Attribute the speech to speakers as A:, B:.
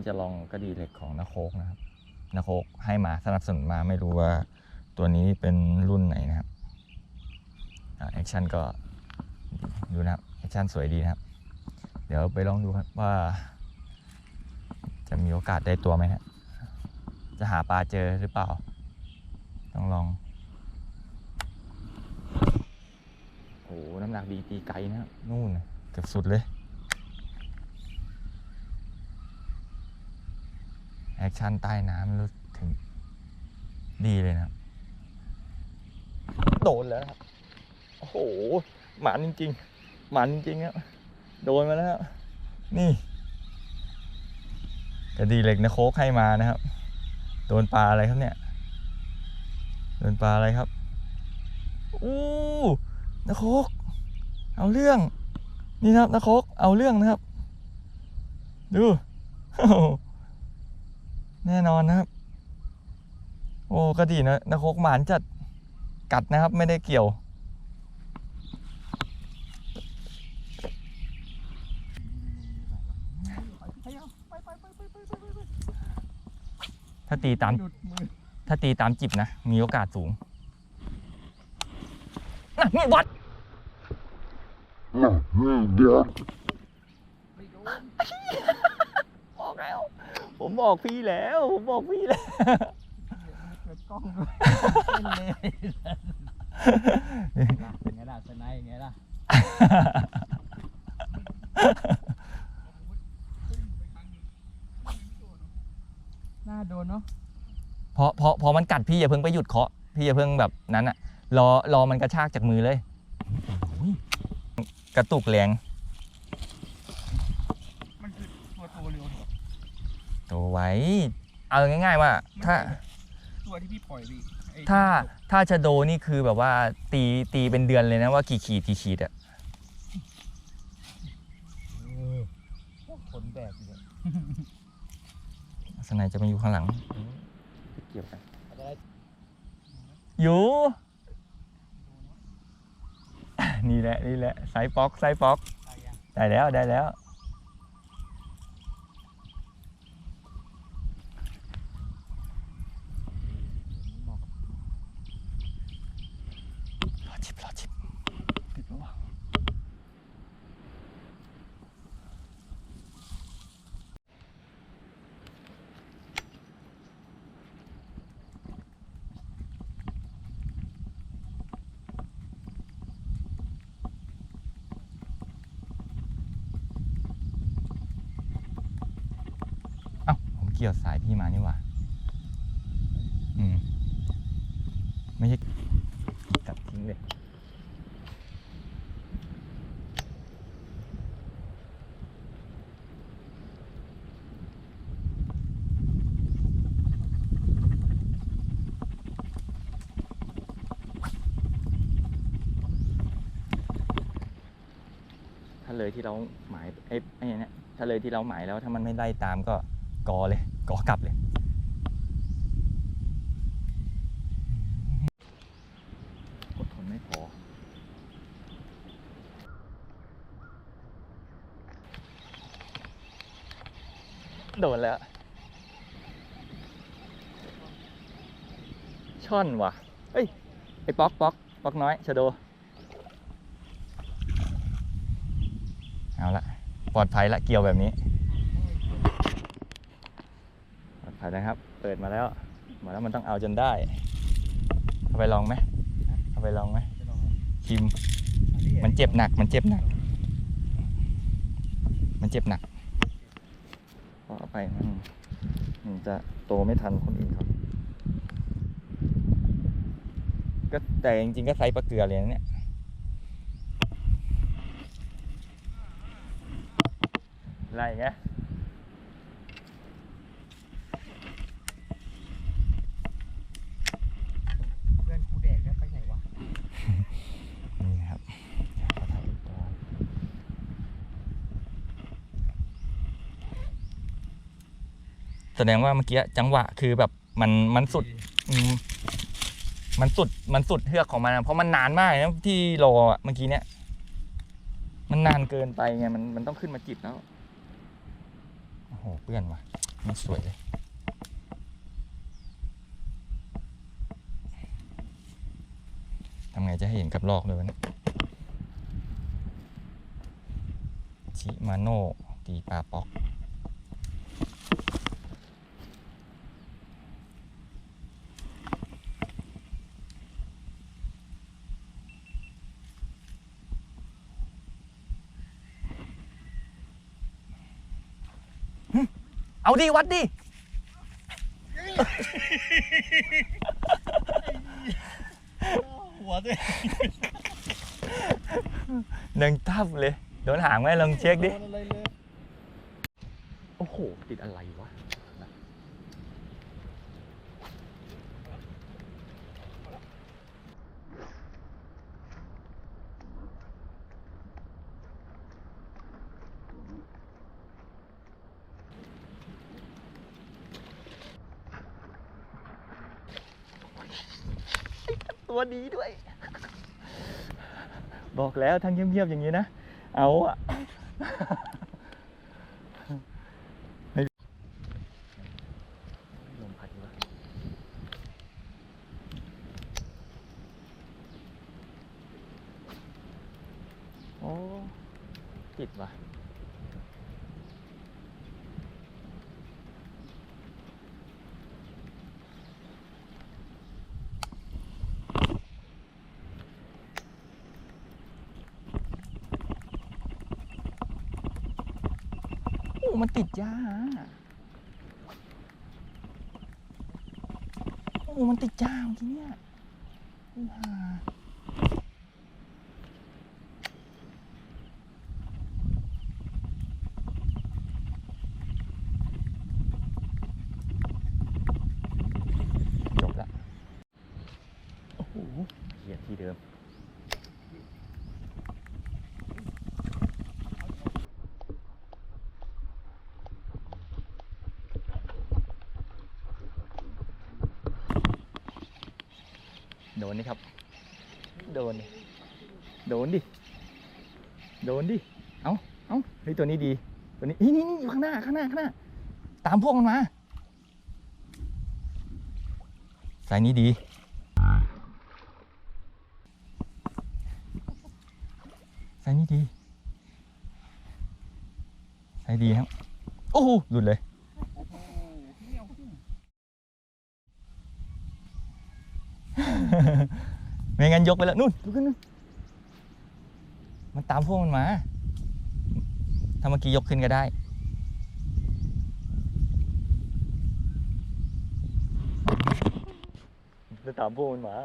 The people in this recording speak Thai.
A: นี้จะลองกระดีเหล็กของนาโคกนะครับนาโคกให้มาสนับสนุนมาไม่รู้ว่าตัวนี้เป็นรุ่นไหนนะครับแอคชั่นก็ดูนะครับแอคชั่นสวยดีนะครับ เดี๋ยวไปลองดูครับว่า จะมีโอกาสได้ตัวไหมฮะจะหาปลาเจอหรือเปล่า ต้องลองโอ้โหน้ำหนักดีตีไกลนะนู่นเกือบสุดเลย แอคชั่นใต้น้ำรู้ถึงดีเลยนะ โดนแล้วครับ โอ้โห หมันจริง ๆ หมันจริงๆครับโดนมาแล้ว นี่กระดีเหล็กนะโคกให้มานะครับ โดนปลาอะไรครับเนี่ย โดนปลาอะไรครับ อู้นะโคก เอาเรื่อง นี่นะครับนะโคก เอาเรื่องนะครับ ดูโอ้ แน่นอนนะครับ โอ้กระดีนะนะโคกหมานจัดกัดนะครับ ไม่ได้เกี่ยว ถ้าตีตาม ถ้าตีตามจิบนะ มีโอกาสสูงน่ะนี่วัด
B: ไม่โดน
A: บอแล้ว ผมบอกพี่แล้ว ผมบอกพี่แล้ว
B: เปิดกล้องด้วยเล่นเลยเป็นไงล่ะสไนด์ไงล่ะน่าโดนเนาะ
A: พอพอพอมันกัดพี่อย่าเพิ่งไปหยุดเคาะพี่อย่าเพิ่งแบบนั้นอะรอรอมันกระชากจากมือเลยโอ้ยกระตุกแรง
B: มันคือตัวโตเร็ว
A: ตัวไว้ เอาง่าย ๆ ว่า ถ้า
B: ตัวที่พี่ปล่อยพี่ไอ้
A: ถ้าถ้าชะโดนี่คือแบบว่าตีตีเป็นเดือนเลยนะว่ากี่ขีดกี่ขีดอะ
B: เออขนแบกอยู่เลย
A: สนายจะมาอยู่ข้างหลังเกี่ยวกัน
B: อาจจะได้
A: อยู่ นี่แหละนี่แหละไซส์ป๊อกไซส์ป๊อก
B: ตายยัง
A: ได้แล้วได้แล้ว รอจิบรอจิบติดปะวะเอ้าผมเกี่ยวสายพี่มานี่หว่าอืม ไม่ใช่ตัดทิ้งเลยถ้าเลยที่เราหมายไอ้ไอ้เนี่ยถ้าเลยที่เราหมายแล้วถ้ามันไม่ไล่ตามก็ กอเลยกอกลับเลย อดทนไม่พอ โดนแล้ว ช่อนว่ะ เอ้ย ไอ้ป๊อกป๊อกป๊อกน้อยชะโด เอาละปลอดภัยละเกี่ยวแบบนี้ ปลอดภัยนะครับ เปิดมาแล้ว มาแล้วมันต้องเอาจนได้ เอาไปลองไหมเอาไปลองไหม
B: จะลอง
A: ชิม มันเจ็บหนัก มันเจ็บหนัก มันเจ็บหนักพอเอาไปมันมันจะโตไม่ทันคนอื่นเขาก็แต่จริงๆก็ไซส์ปลาเกลือเลยนะเนี่ยไรไง
B: เพื่อนกูแดกแล้วไปไหนวะ
A: นี่นะครับเดี๋ยวขอถ่ายรูปก่อน แสดงว่าเมื่อกี้จังหวะคือแบบมันมันสุดมันสุดมันสุดเทือกของมันเพราะมันนานมากนะที่รอเมื่อกี้เนี้ยมันนานเกินไปไงมันมันต้องขึ้นมาจิบแล้วโอ้โหเปื้อนว่ะมันสวยเลยทำไงจะให้เห็นกับลอกเลยวะเนี่ยชิมาโน่ตีปลาปอก เอาดิวัดดิ
B: หัวด้วย
A: หนึ่งทับเลย โดนหางไหมลองเช็คดิ
B: โนอะไรเลย
A: โอ้โห ติดอะไรวะ ตัวดีด้วย บอกแล้วทั้งเงียบๆอย่างนี้นะ เอาอะลมพัดวะโอ้ติดว่ะ มันติดยาโอ้มันติดยาเมื่อกี้เนี่ยห่าจบละ โอ้โหเหยียบที่เดิม โดนนี่ครับ โดน โดนดิ โดนดิ เอาเอาเฮ้ยตัวนี้ดี ตัวนี้นี่นี่นี่อยู่ข้างหน้าข้างหน้าข้างหน้า ตามพวกมันมา สายนี้ดี สายนี้ดี สายดีครับ โอ้โหหลุดเลย ไม่งั้นยกไปแล้วนู่นยกขึ้นนู่นมันตามพวกมันมา ถ้าเมื่อกี้ยกขึ้นก็ได้ จะตามพวกมันมา